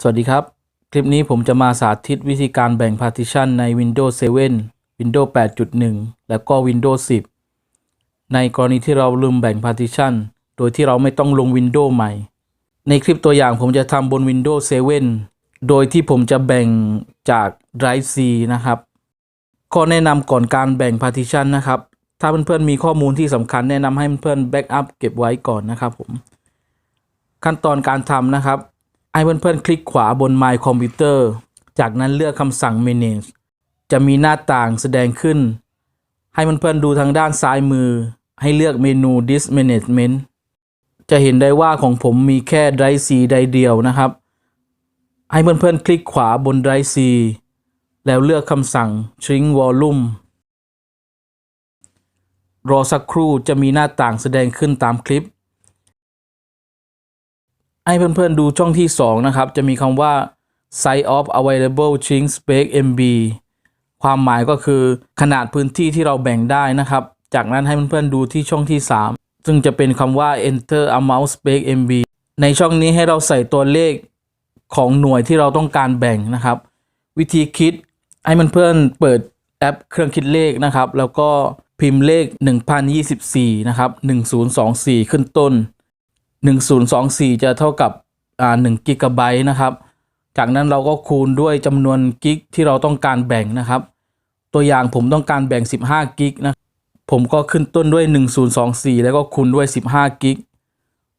สวัสดีครับ คลิปนี้ผมจะมาสาธิตวิธีการแบ่ง partition ใน Windows 7 Windows 8.1 และก็ Windows 10 ในกรณีที่เราลืมแบ่ง partition โดยที่เราไม่ต้องลง Windows ใหม่ ในคลิปตัวอย่างผมจะทำบน Windows 7 โดยที่ผมจะแบ่งจาก Drive C นะครับข้อแนะนำก่อนการแบ่ง partition นะครับ ถ้าเพื่อนๆมีข้อมูลที่สำคัญแนะนำให้เพื่อนๆ backup เก็บไว้ก่อนนะครับผม ขั้นตอนการทำนะครับ ให้เพื่อนๆ คลิกขวาบน My Computer จากนั้นเลือกคำสั่ง Manage จะมีหน้าต่างแสดงขึ้น ให้เพื่อนๆ ดูทางด้านซ้ายมือ ให้เลือกเมนู Disk Management จะเห็นได้ว่าของผมมีแค่ Drive C ใดเดียวนะครับ ให้เพื่อนๆ คลิกขวาบน Drive C แล้วเลือกคำสั่ง Shrink Volume รอสักครู่จะมีหน้าต่างแสดงขึ้นตามคลิป ให้เพื่อนๆดูช่องที่ 2 นะครับ จะมีคำว่า size of available shrink space MB ความหมายก็คือขนาดพื้นที่ที่เราแบ่งได้นะครับ จากนั้นให้เพื่อนๆดูที่ช่องที่ 3 ซึ่งจะเป็นคำว่า enter amount space MB ในช่องนี้ให้เราใส่ตัวเลขของหน่วยที่เราต้องการแบ่งนะครับ วิธีคิดให้เพื่อนๆเปิดแอปเครื่องคิดเลขนะครับ แล้วก็พิมพ์เลข 1024 นะครับ 1024 ขึ้นต้น 1024 จะเท่ากับอ่า1กิกะไบต์นะครับ จากนั้นเราก็คูณด้วยจำนวนกิกที่เราต้องการแบ่งนะครับ ตัวอย่างผมต้องการแบ่ง 15 กิกนะ ผมก็ขึ้นต้นด้วย 1024 แล้วก็คูณด้วย 15 กิก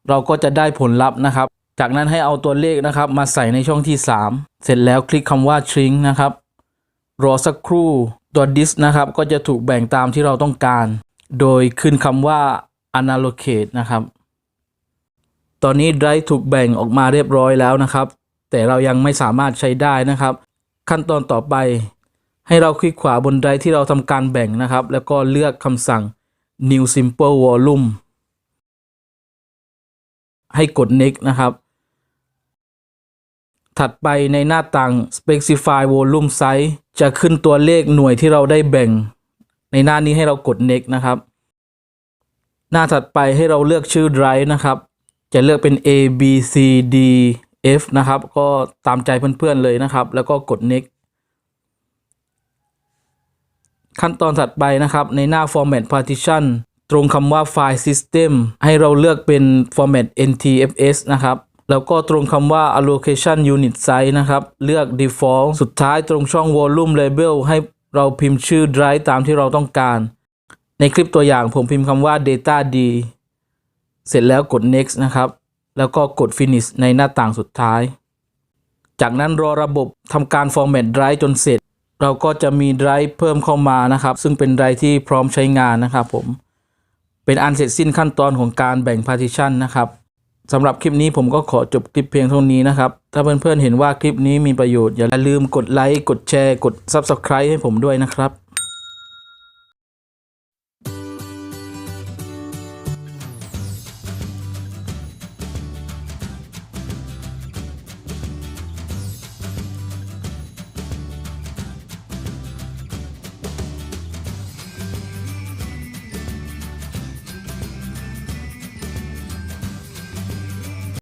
เราก็จะได้ผลลัพธ์นะครับ จากนั้นให้เอาตัวเลขนะครับมาใส่ในช่องที่ 3 เสร็จแล้วคลิกคำว่า shrink นะครับ รอสักครู่ตัว disk นะครับก็จะถูกแบ่งตามที่เราต้องการ โดยขึ้นคำว่า unallocate นะครับ ตอนนี้ Drive ถูกแบ่งออกมาเรียบร้อยแล้วนะครับ แต่เรายังไม่สามารถใช้ได้นะครับ ขั้นตอนต่อไป ให้เราคลิกขวาบน Drive ที่เราทำการแบ่งนะครับ แล้วก็เลือกคำสั่ง New Simple Volume ให้กด Next นะครับ ถัดไปในหน้าต่าง Specify Volume Size จะขึ้นตัวเลขหน่วยที่เราได้แบ่ง ในหน้านี้ให้เรากด Next นะครับ หน้าถัดไปให้เราเลือกชื่อ Drive นะครับ จะเลือกเป็น A B C D F นะครับ ก็ตามใจเพื่อนๆเลยนะครับ แล้วก็กด next ขั้นตอนถัดไปนะครับ ในหน้า format partition ตรงคำว่า file system ให้เราเลือกเป็น format NTFS นะครับ แล้วก็ตรงคำว่า allocation unit size นะครับ เลือก default สุดท้ายตรงช่อง volume label ให้เราพิมพ์ชื่อ drive ตามที่เราต้องการ ในคลิปตัวอย่างผมพิมพ์คำว่า data D เสร็จแล้วกด next นะครับ แล้วก็กด finish ในหน้าต่างสุดท้าย จากนั้นรอระบบทำการ format drive จนเสร็จ เราก็จะมี drive เพิ่มเข้ามานะครับ ซึ่งเป็น drive ที่พร้อมใช้งานนะครับผม เป็นอันเสร็จสิ้นขั้นตอนของการแบ่ง partition นะครับสำหรับคลิปนี้ผมก็ขอจบคลิปเพียงเท่านี้นะครับ ถ้าเพื่อนๆเห็นว่าคลิปนี้มีประโยชน์อย่าลืมกดไลค์ กดแชร์ กด subscribe ให้ผมด้วยนะครับ